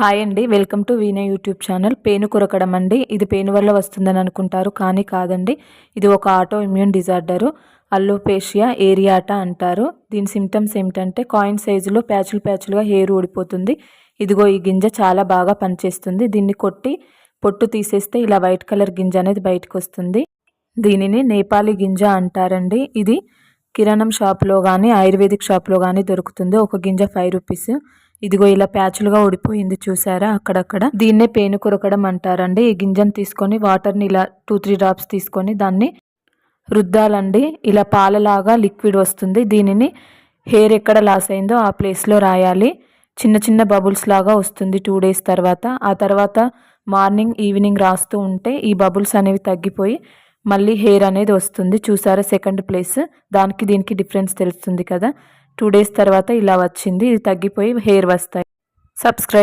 Hi అండి welcome to వీనే YouTube channel. పేను కొరకడం అండి. ఇది పేను వల్ల వస్తుందని అనుకుంటారు కానీ కాదండి. ఇది ఒక auto immune disorder. Alopecia areata అంటారు. దీని సిమ్టమ్స్ ఏమిటంటే కాయిన్ సైజులో ప్యాచులు ప్యాచులుగా హెయిర్ ఊడిపోతుంది. ఇదిగో ఈ గింజ చాలా బాగా పనిచేస్తుంది. దీన్ని కొట్టి పొట్టు తీసేస్తే ఇలా వైట్ కలర్ గింజ అనేది బయటకు వస్తుంది దీనిని నేపాలీ గింజ అంటారండి. ఇది కిరాణం షాప్లో కానీ ఆయుర్వేదిక్ షాప్లో కానీ దొరుకుతుంది. ఒక గింజ ఫైవ్ రూపీస్. ఇదిగో ఇలా ప్యాచులుగా ఊడిపోయింది చూసారా అక్కడక్కడ. దీన్నే పేను కొరకడం అంటారండి. ఈ గింజను తీసుకొని వాటర్ని ఇలా టూ త్రీ డ్రాప్స్ తీసుకొని దాన్ని రుద్దాలండి. ఇలా పాలలాగా లిక్విడ్ వస్తుంది. దీనిని హెయిర్ ఎక్కడ లాస్ అయిందో ఆ ప్లేస్లో రాయాలి. చిన్న చిన్న బబుల్స్ లాగా వస్తుంది టూ డేస్ తర్వాత. ఆ తర్వాత మార్నింగ్ ఈవినింగ్ రాస్తూ ఉంటే ఈ బబుల్స్ అనేవి తగ్గిపోయి మళ్ళీ హెయిర్ అనేది వస్తుంది. చూసారా సెకండ్ ప్లేస్ దానికి దీనికి డిఫరెన్స్ తెలుస్తుంది కదా. టూ డేస్ తర్వాత ఇలా వచ్చింది. ఇది తగ్గిపోయి హెయిర్ వస్తాయి. సబ్స్క్రైబ్